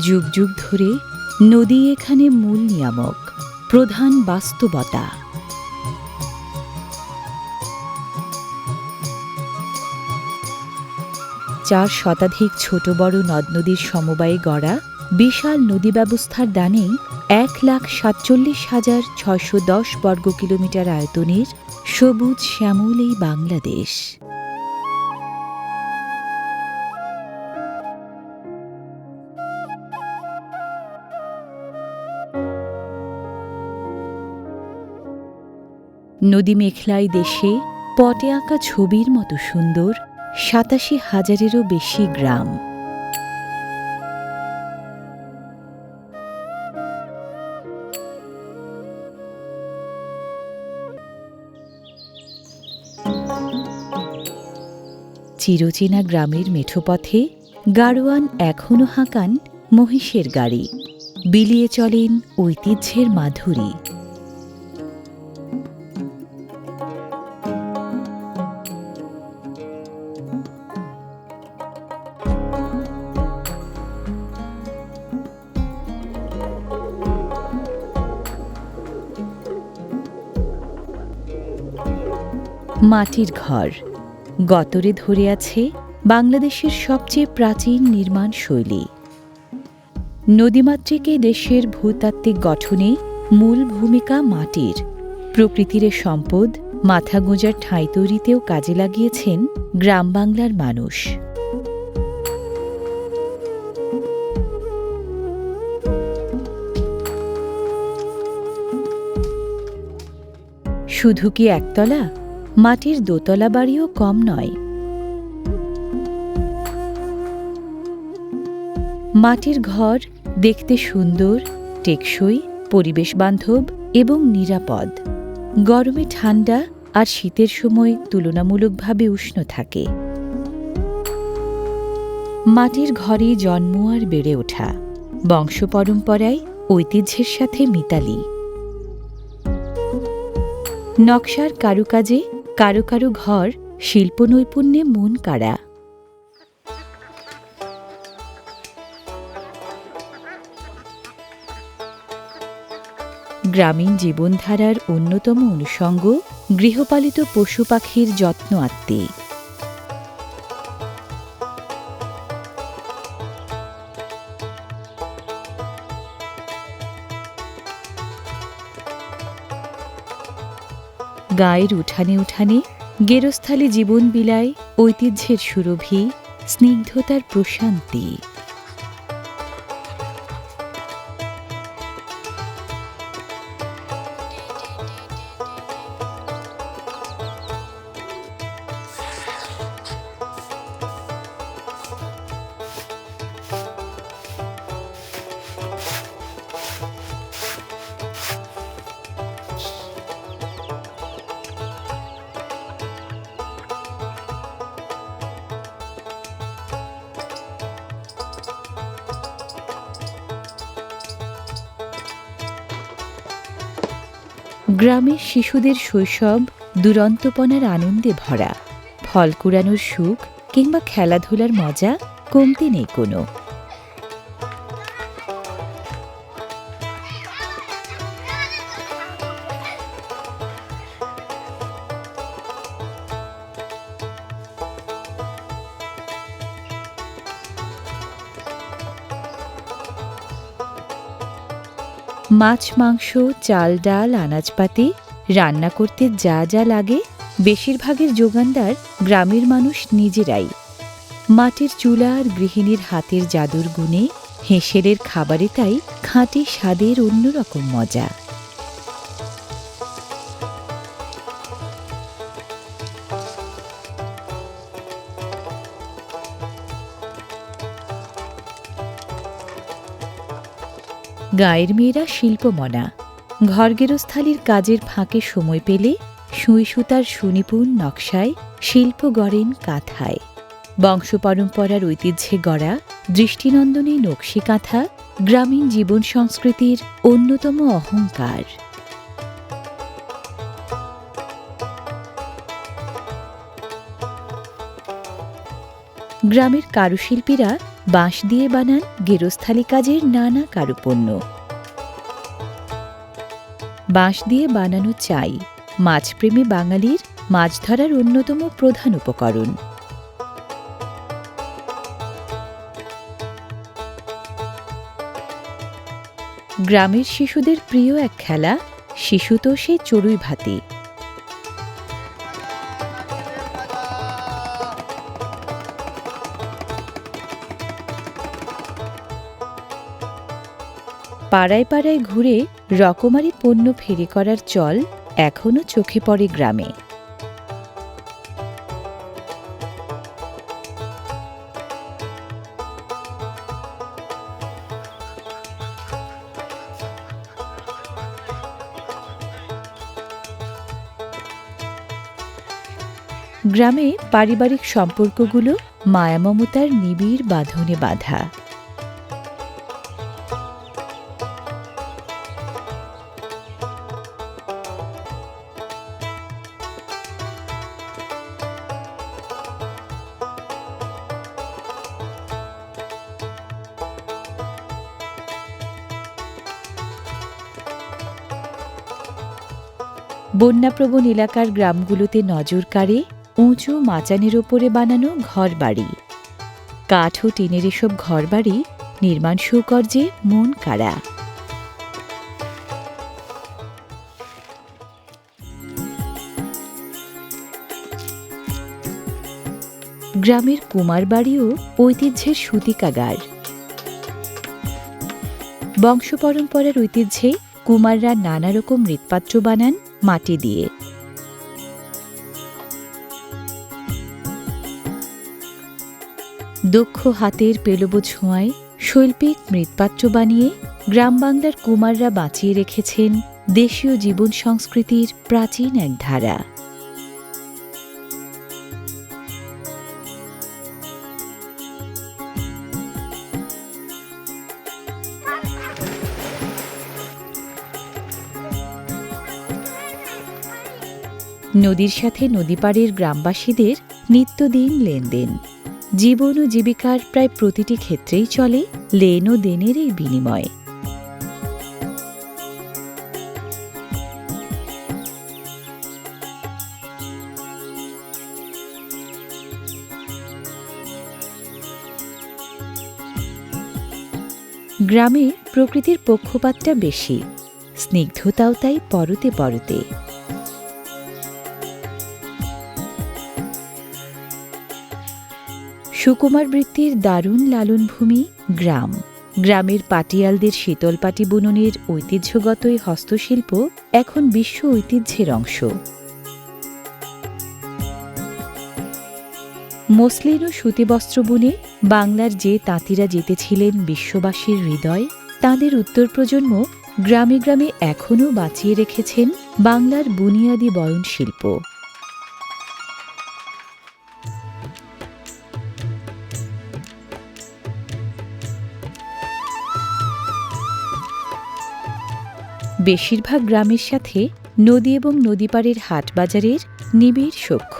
যুগ যুগ ধরে নদী এখানে মূল নিয়ামক, প্রধান বাস্তবতা। চার শতাধিক ছোট বড় নদ নদীর সমবায়ে গড়া বিশাল নদী ব্যবস্থার দানেই এক লাখ সাতচল্লিশ হাজার ছশো দশ বর্গ কিলোমিটার আয়তনের সবুজ শ্যামল এই বাংলাদেশ। নদী মেঘলাই দেশে, পটে আঁকা ছবির মতো সুন্দর, সাতাশি হাজারেরও বেশি গ্রাম। চিরচেনা গ্রামের মেঠোপথে গাড়োয়ান এখনও হাঁকান মহিষের গাড়ি। বিলিয়ে চলেন ঐতিহ্যের মাধুরী। মাটির ঘর। গতরে ধরে আছে বাংলাদেশের সবচেয়ে প্রাচীন নির্মাণ শৈলী। নদীমাতৃকে দেশের ভূতাত্ত্বিক গঠনে মূল ভূমিকা মাটির। প্রকৃতির সম্পদ মাথা গোঁজার ঠাঁই তৈরিতেও কাজে লাগিয়েছেন গ্রাম বাংলার মানুষ। শুধু কি একতলা? মাটির দোতলা বাড়িও কম নয়। মাটির ঘর দেখতে সুন্দর, টেকসই পরিবেশ বান্ধব এবং নিরাপদ। গরমে ঠান্ডা আর শীতের সময় তুলনামূলকভাবে উষ্ণ থাকে। মাটির ঘরে জন্ম আর বেড়ে ওঠা। বংশ পরম্পরায় ঐতিহ্যের সাথে মিতালি। নকশার কারুকাজে কারও কারও ঘর, শিল্প নৈপুণ্যে মন কাড়া। গ্রামীণ জীবনধারার অন্যতম অনুষঙ্গ গৃহপালিত পশু পাখির যত্ন আত্মে। গায়ের উঠানে উঠানে গেরস্থালে জীবন বিলায় ঐতিহ্যের সুরভি স্নিগ্ধতার প্রশান্তি। গ্রামের শিশুদের শৈশব দুরন্তপনার আনন্দে ভরা। ফল কুড়ানোর সুখ কিংবা খেলাধুলার মজা কমতে নেই কোনো। মাছ, মাংস, চাল, ডাল, আনাজপাতি, রান্না করতে যা যা লাগে, বেশিরভাগের যোগানদার গ্রামের মানুষ নিজেরাই। মাটির চুলা আর গৃহিণীর হাতের জাদুর গুণে, হেঁসেলের খাবারে তাই খাঁটি স্বাদের অন্যরকম মজা। গায়ের মেয়েরা শিল্পমনা। ঘরগেরস্থালির কাজের ফাঁকে সময় পেলে সুই সুতার সুনিপুণ নকশায় শিল্প গড়েন কাঁথায়। বংশ পরম্পরার ঐতিহ্যে গড়া দৃষ্টিনন্দনী নকশি কাঁথা গ্রামীণ জীবন সংস্কৃতির অন্যতম অহংকার। গ্রামের কারুশিল্পীরা বাঁশ দিয়ে বানান গেরস্থালি কাজের নানা কারুপণ্য। বাঁশ দিয়ে বানানো চাই মাছপ্রেমী বাঙালির মাছ ধরার অন্যতম প্রধান উপকরণ। গ্রামের শিশুদের প্রিয় এক খেলা, শিশু তো সে চড়ুই ভাতি। পাড়ায় পাড়ায় ঘুরে রকমারি পণ্য ফেরি করার চল এখনও চোখে পড়ে গ্রামে। গ্রামে পারিবারিক সম্পর্কগুলো মায়ামমতার নিবিড় বাঁধনে বাঁধা। বন্যাপ্রবণ এলাকার গ্রামগুলোতে নজর কাড়ে, উঁচু মাচানের ওপরে বানানো ঘরবাড়ি। কাঠ ও টিনের এসব ঘরবাড়ি নির্মাণ সৌকর্যে মন কাড়া। গ্রামের কুমার বাড়িও ঐতিহ্যের সুতিকাগার। বংশ পরম্পরার ঐতিহ্যে কুমাররা নানা রকম মৃৎপাত্র বানান মাটি দিয়ে। দক্ষ হাতের পেলব ছোঁয়ায় শৈল্পিক মৃৎপাত্র বানিয়ে গ্রাম বাংলার কুমাররা বাঁচিয়ে রেখেছেন দেশীয় জীবন সংস্কৃতির প্রাচীন এক ধারা। নদীর সাথে নদীপাড়ের গ্রামবাসীদের নিত্যদিন লেনদেন। জীবন ও জীবিকার প্রায় প্রতিটি ক্ষেত্রেই চলে লেন ও দেনের এই বিনিময়। গ্রামে প্রকৃতির পক্ষপাতটা বেশি, স্নিগ্ধতাও তাই পরতে পরতে। সুকুমার বৃত্তির দারুণ লালনভূমি গ্রাম। গ্রামের পাটিয়ালদের শীতল পাটি বুননের ঐতিহ্যগত এই হস্তশিল্প এখন বিশ্ব ঐতিহ্যের অংশ। মসলিন ও সুতিবস্ত্র বুনে বাংলার যে তাঁতিরা জিতেছিলেন বিশ্ববাসীর হৃদয়, তাঁদের উত্তর প্রজন্ম গ্রামে গ্রামে এখনও বাঁচিয়ে রেখেছেন বাংলার বুনিয়াদি বয়ন শিল্প বেশিরভাগ গ্রামের সাথে নদী এবং নদীপাড়ের হাট বাজারের নিবিড় সখ্য।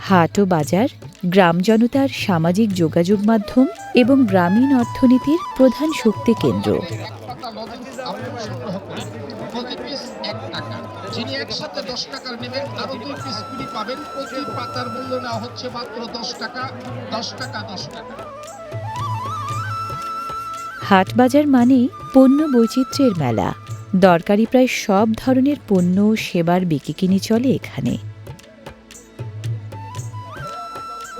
হাট ও বাজার গ্রাম জনতার সামাজিক যোগাযোগ মাধ্যম এবং গ্রামীণ অর্থনীতির প্রধান শক্তি কেন্দ্র। টাকার মূল্য হচ্ছে মাত্র দশ টাকা দশ টাকা দশ টাকা। হাট বাজার মানেই পণ্য বৈচিত্র্যের মেলা। দরকারি প্রায় সব ধরনের পণ্য ও সেবার বিকিকিনি চলে এখানে।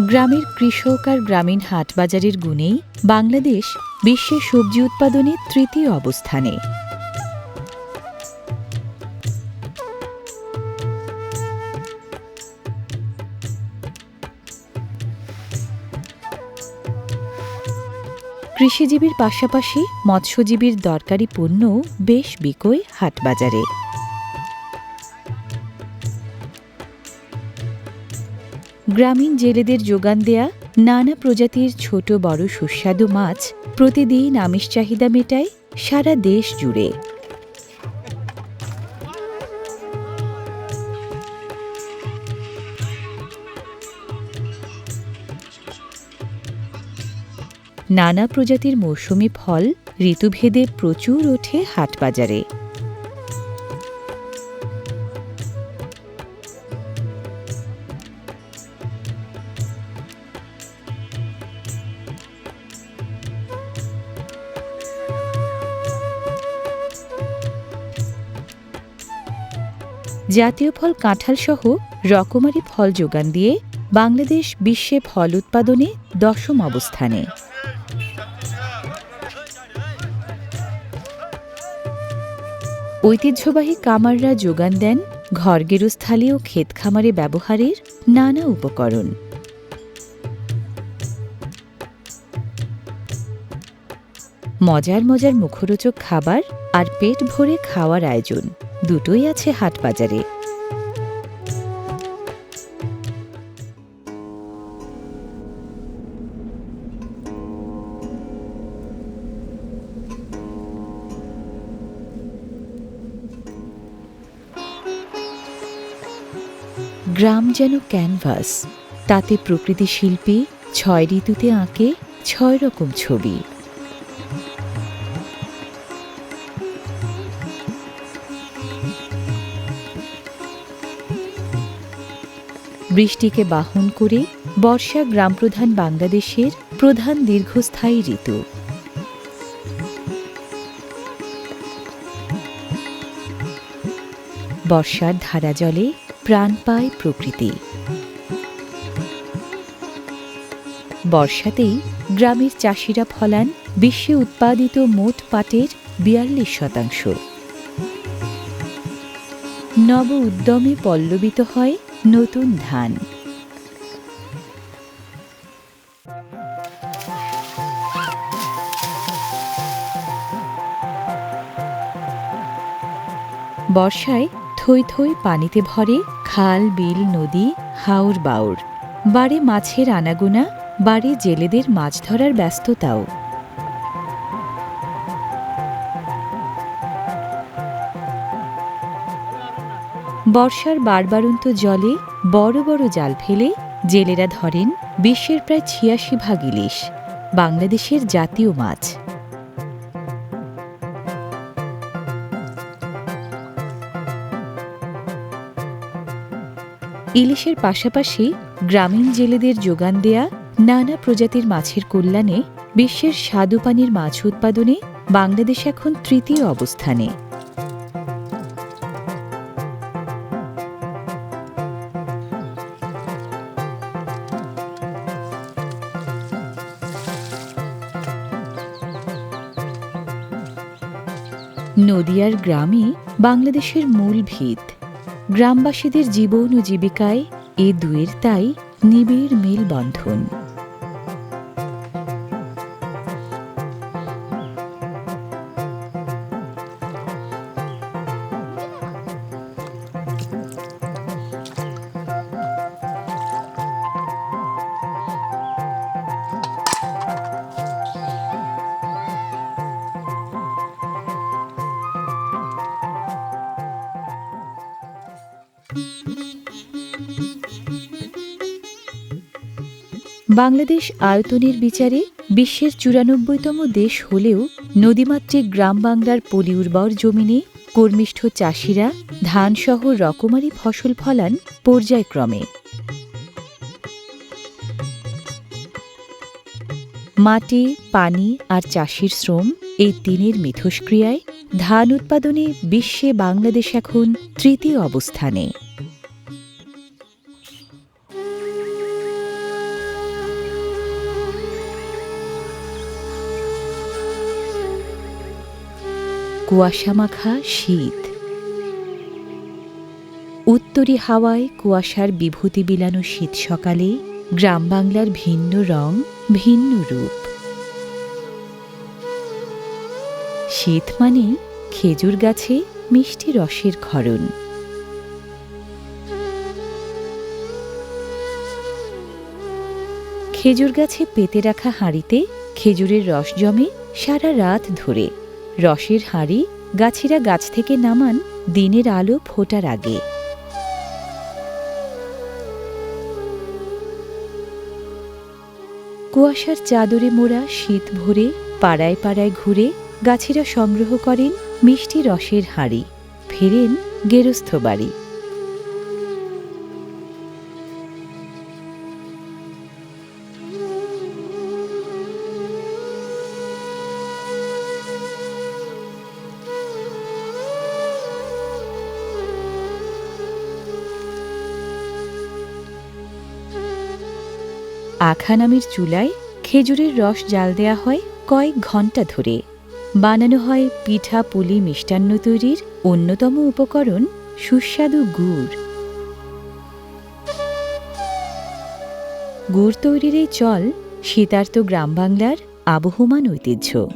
গ্রামের কৃষক আর গ্রামীণ হাট বাজারের গুণেই বাংলাদেশ বিশ্বে সবজি উৎপাদনে তৃতীয় অবস্থানে। কৃষিজীবীর পাশাপাশি মৎস্যজীবীর দরকারি পণ্য বেশ বিকোয় হাটবাজারে গ্রামীণ জেলেদের যোগান দেয়া, নানা প্রজাতির ছোট বড় সুস্বাদু মাছ প্রতিদিন আমিষ চাহিদা মেটায় সারা দেশ জুড়ে। নানা প্রজাতির মৌসুমি ফল ঋতুভেদে প্রচুর ওঠে হাটবাজারে জাতীয় ফল কাঁঠাল সহ রকমারি ফল যোগান দিয়ে বাংলাদেশ বিশ্বে ফল উৎপাদনে দশম অবস্থানে। ঐতিহ্যবাহী কামাররা যোগান দেন ঘর গেরুস্থালি ও ক্ষেত খামারে ব্যবহারের নানা উপকরণ। মজার মজার মুখরোচক খাবার আর পেট ভরে খাওয়ার আয়োজন দুটোই আছে হাটবাজারে। গ্রাম যেন ক্যানভাস, তাতে প্রকৃতি শিল্পী ছয় ঋতুতে আঁকে ছয় রকম ছবি। বৃষ্টিকে বাহন করে বর্ষা গ্রামপ্রধান বাংলাদেশের প্রধান দীর্ঘস্থায়ী ঋতু। বর্ষার ধারা জলে প্রাণ পায় প্রকৃতি। বর্ষাতেই গ্রামের চাষিরা ফলান বিশ্বে উৎপাদিত মোট পাটের বিয়াল্লিশ শতাংশ। নব উদ্যমে পল্লবিত হয় নতুন ধান। বর্ষায় থই থই পানিতে ভরে খাল, বিল, নদী, হাওর বাউর। বাড়ে মাছের আনাগোনা, বাড়ে জেলেদের মাছ ধরার ব্যস্ততাও। বর্ষার বারবারন্ত জলে বড় বড় জাল ফেলে জেলেরা ধরেন বিশ্বের প্রায় ছিয়াশি ভাগ ইলিশ, বাংলাদেশের জাতীয় মাছ। ইলিশের পাশাপাশি গ্রামীণ জেলেদের যোগান দেয়া নানা প্রজাতির মাছের কল্যাণে বিশ্বের স্বাদুপানির মাছ উৎপাদনে বাংলাদেশ এখন তৃতীয় অবস্থানে। নদিয়ার গ্রামই বাংলাদেশের মূল ভিত। গ্রামবাসীদের জীবন ও জীবিকায় এ দুয়ের তাই নিবিড় মেলবন্ধন। বাংলাদেশ আয়তনের বিচারে বিশ্বের চুরানব্বইতম দেশ হলেও নদীমাতৃক গ্রাম বাংলার পলি উর্বর জমিনে কর্মিষ্ঠ চাষিরা ধানসহ রকমারি ফসল ফলান পর্যায়ক্রমে। মাটি, পানি আর চাষির শ্রম এই তিনের মিথস্ক্রিয়ায় ধান উৎপাদনে বিশ্বে বাংলাদেশ এখন তৃতীয় অবস্থানে। কুয়াশামাখা শীত। উত্তরি হাওয়ায় কুয়াশার বিভূতি বিলানো শীত সকালে গ্রাম বাংলার ভিন্ন রং, ভিন্ন রূপ। শীত মানে খেজুর গাছে মিষ্টি রসের ক্ষরণ খেজুর গাছে পেতে রাখা হাঁড়িতে খেজুরের রস জমে সারা রাত ধরে। রসের হাঁড়ি গাছিরা গাছ থেকে নামান দিনের আলো ফোটার আগে। কুয়াশার চাদরে মোড়া শীত ভরে পাড়ায় পাড়ায় ঘুরে গাছিরা সংগ্রহ করেন মিষ্টি রসের হাঁড়ি। ফেরেন গেরস্থ বাড়ি আখা নামের চুলায় খেজুরের রস জাল দেয়া হয় কয়েক ঘণ্টা ধরে। বানানো হয় পিঠা, পুলি মিষ্টান্ন তৈরির অন্যতম উপকরণ সুস্বাদু গুড়। গুড় তৈরির এই চল শীতার্ত গ্রাম বাংলার আবহমান ঐতিহ্য।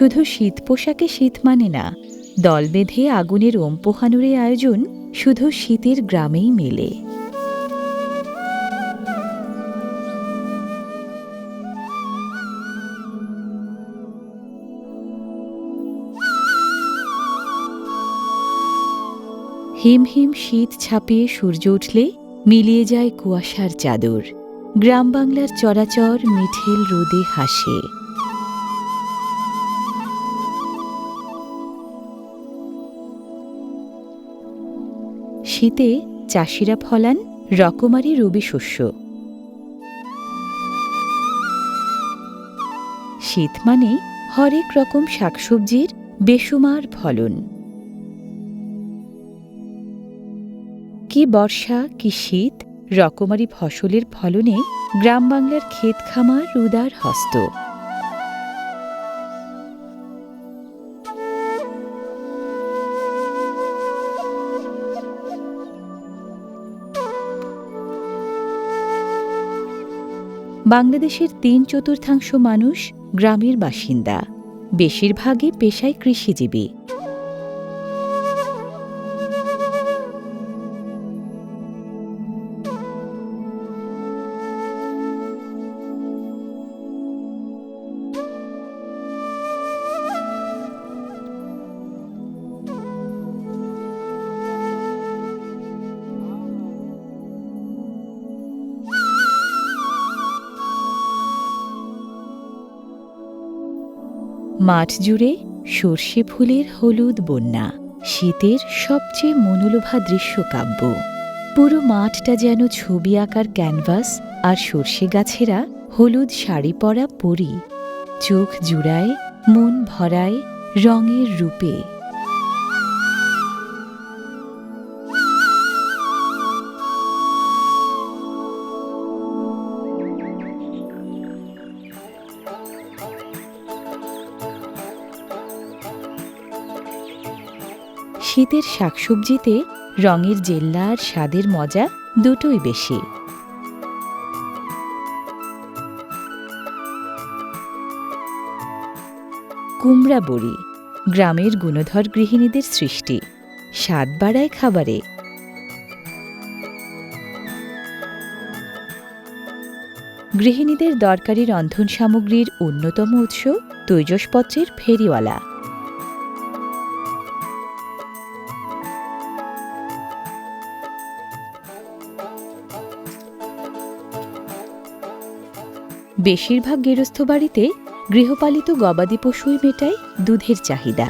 শুধু শীত পোশাকে শীত মানে না, দল বেঁধে আগুনের ওম আয়োজন শুধু শীতের গ্রামেই মেলে। হিম হিম শীত ছাপিয়ে সূর্য উঠলে মিলিয়ে যায় কুয়াশার চাদর। গ্রাম বাংলার চরাচর মিঠেল রোদে হাসে। শীতে চাষিরা ফলান রকমারি রবি শস্য। শীত মানে হরেক রকম শাকসবজির বেসুমার ফলন। কি বর্ষা, কি শীত, রকমারি ফসলের ফলনে গ্রাম বাংলার ক্ষেত খামার উদার হস্ত। বাংলাদেশের তিন চতুর্থাংশ মানুষ গ্রামের বাসিন্দা। বেশিরভাগই পেশায় কৃষিজীবী। মাঠ জুড়ে সর্ষে ফুলের হলুদ বন্যা, শীতের সবচেয়ে মনোলোভা দৃশ্যকাব্য। পুরো মাঠটা যেন ছবি আঁকার ক্যানভাস আর সর্ষে গাছেরা হলুদ শাড়ি পরা পরি। চোখ জুড়ায়, মন ভরায় রঙের রূপে। শীতের শাকসবজিতে রঙের জেল্লা আর স্বাদের মজা দুটোই বেশি। কুমড়া বড়ি, গ্রামের গুণধর গৃহিণীদের সৃষ্টি, স্বাদ বাড়ায় খাবারে। গৃহিণীদের দরকারি রন্ধন সামগ্রীর অন্যতম উৎস তৈজসপত্রের ফেরিওয়ালা। বেশিরভাগ গেরস্থ বাড়িতে গৃহপালিত গবাদি পশুই মেটায় দুধের চাহিদা।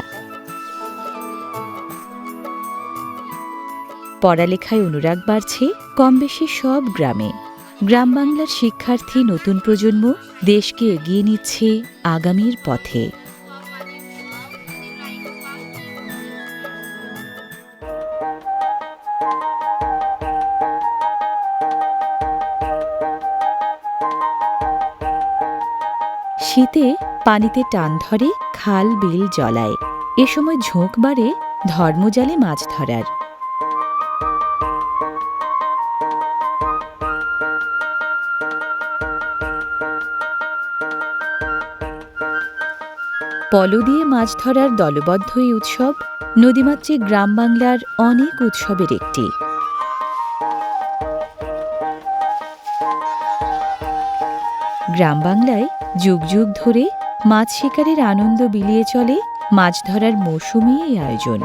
পড়ালেখায় অনুরাগ বাড়ছে কম বেশি সব গ্রামে। গ্রাম বাংলার শিক্ষার্থী নতুন প্রজন্ম দেশকে এগিয়ে নিচ্ছে আগামীর পথে। শীতে পানিতে টান ধরে খাল, বিল জলায়। এ সময় ঝোঁক বাড়ে ধর্মজালে মাছ ধরার। পলো দিয়ে মাছ ধরার দলবদ্ধ এই উৎসব নদীমাতৃক গ্রাম বাংলার অনেক উৎসবের একটি। গ্রাম বাংলায় যুগ যুগ ধরে মাছ শিকারের আনন্দ বিলিয়ে চলে মাছ ধরার মৌসুমই এই আয়োজন।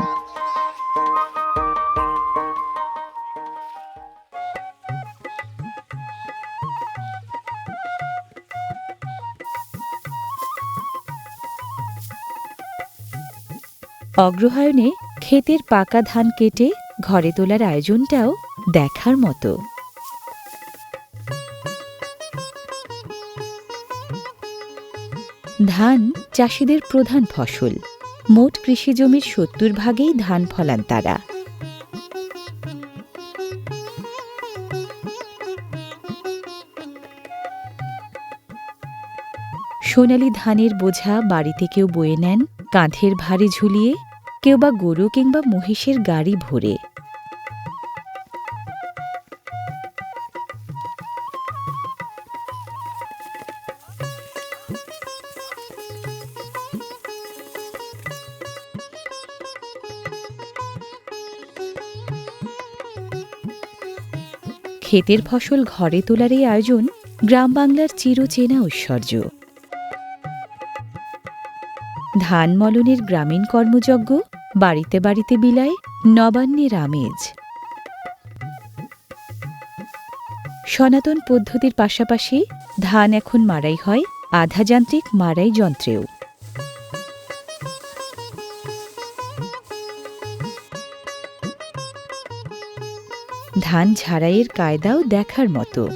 অগ্রহায়ণে ক্ষেতের পাকা ধান কেটে ঘরে তোলার আয়োজনটাও দেখার মতো। ধান চাষিদের প্রধান ফসল। মোট কৃষি জমির সত্তর ভাগেই ধান ফলান তারা। সোনালি ধানের বোঝা বাড়িতে কেউ বয়ে নেন, কাঁধের ভারে ঝুলিয়ে কেউ বা গরু কিংবা মহিষের গাড়ি ভরে। ক্ষেতের ফসল ঘরে তোলার এই আয়োজন গ্রাম বাংলার চিরচেনা ঐশ্বর্য। ধান মলনের গ্রামীণ কর্মযজ্ঞ বাড়িতে বাড়িতে বিলায় নবান্নের আমেজ। সনাতন পদ্ধতির পাশাপাশি ধান এখন মারাই হয় আধাযান্ত্রিক মারাই যন্ত্রেও। ধান ঝাড়াইয়ের কায়দাও দেখার মতো।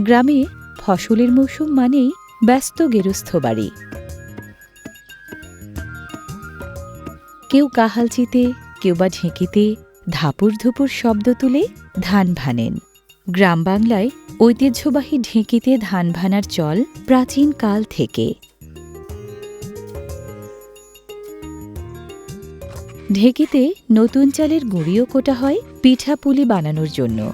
গ্রামে ফসলের মৌসুম মানেই ব্যস্ত গেরস্থ বাড়ি। কেউ কাহালচিতে কেউ বা ঢেঁকিতে ধাপুর ধুপুর শব্দ তুলে ধান ভানেন। গ্রাম বাংলায় ঐতিহ্যবাহী ঢেঁকিতে ধান ভানার চল প্রাচীন কাল থেকে। ঢেঁকিতে নতুন চালের গুঁড়িও কোটা হয় পিঠা পুলি বানানোর জন্য।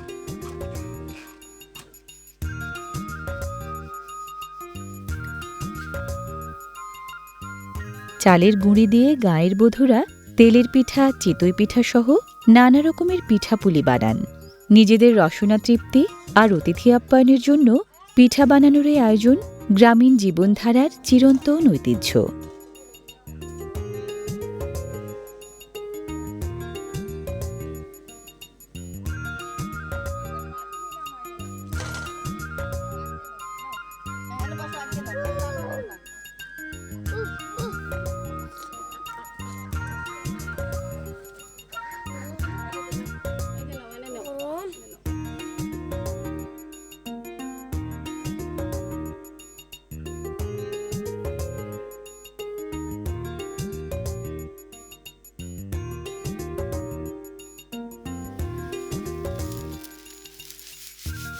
চালের গুঁড়ি দিয়ে গায়ের বধূরা তেলের পিঠা, চিতই পিঠা সহ নানা রকমের পিঠাপুলি বানান। নিজেদের রসনা তৃপ্তি আর অতিথি আপ্যায়নের জন্য পিঠা বানানোর এই আয়োজন গ্রামীণ জীবনধারার চিরন্তন ঐতিহ্য।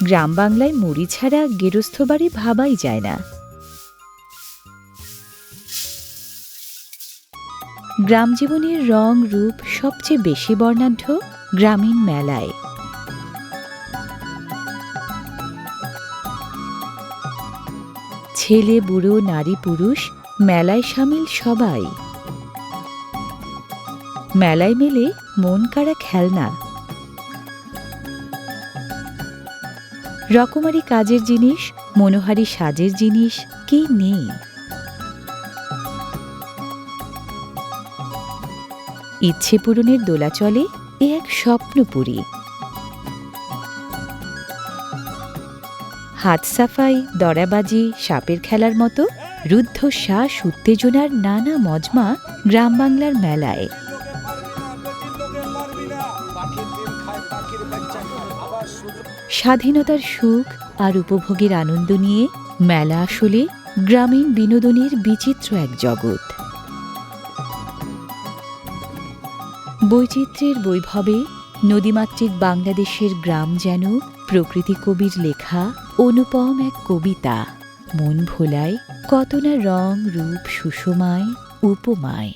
গ্রাম বাংলায় মুড়ি ছাড়া গেরস্থ বাড়ি ভাবাই যায় না। গ্রাম জীবনের রং, রূপ সবচেয়ে বেশি বর্ণাঢ্য গ্রামীণ মেলায়। ছেলে, বুড়ো, নারী, পুরুষ মেলায় সামিল সবাই। মেলায় মেলে মন কাড়া খেলনা। রকমারি কাজের জিনিস, মনোহারি সাজের জিনিস, কি নেই? ইচ্ছে পূরণের দোলাচলে এ এক স্বপ্নপুরী। হাত সাফাই দরাবাজি সাপের খেলার মতো রুদ্ধশ্বাস, উত্তেজনার নানা মজমা গ্রাম বাংলার মেলায়। স্বাধীনতার সুখ আর উপভোগের আনন্দ নিয়ে মেলা আসলে গ্রামীণ বিনোদনের বিচিত্র এক জগৎ। বৈচিত্র্যের বৈভবে নদীমাতৃক বাংলাদেশের গ্রাম যেন প্রকৃতি কবির লেখা, অনুপম এক কবিতা। মন ভোলায় কত না রং, রূপ, সুষমায়, উপমায়।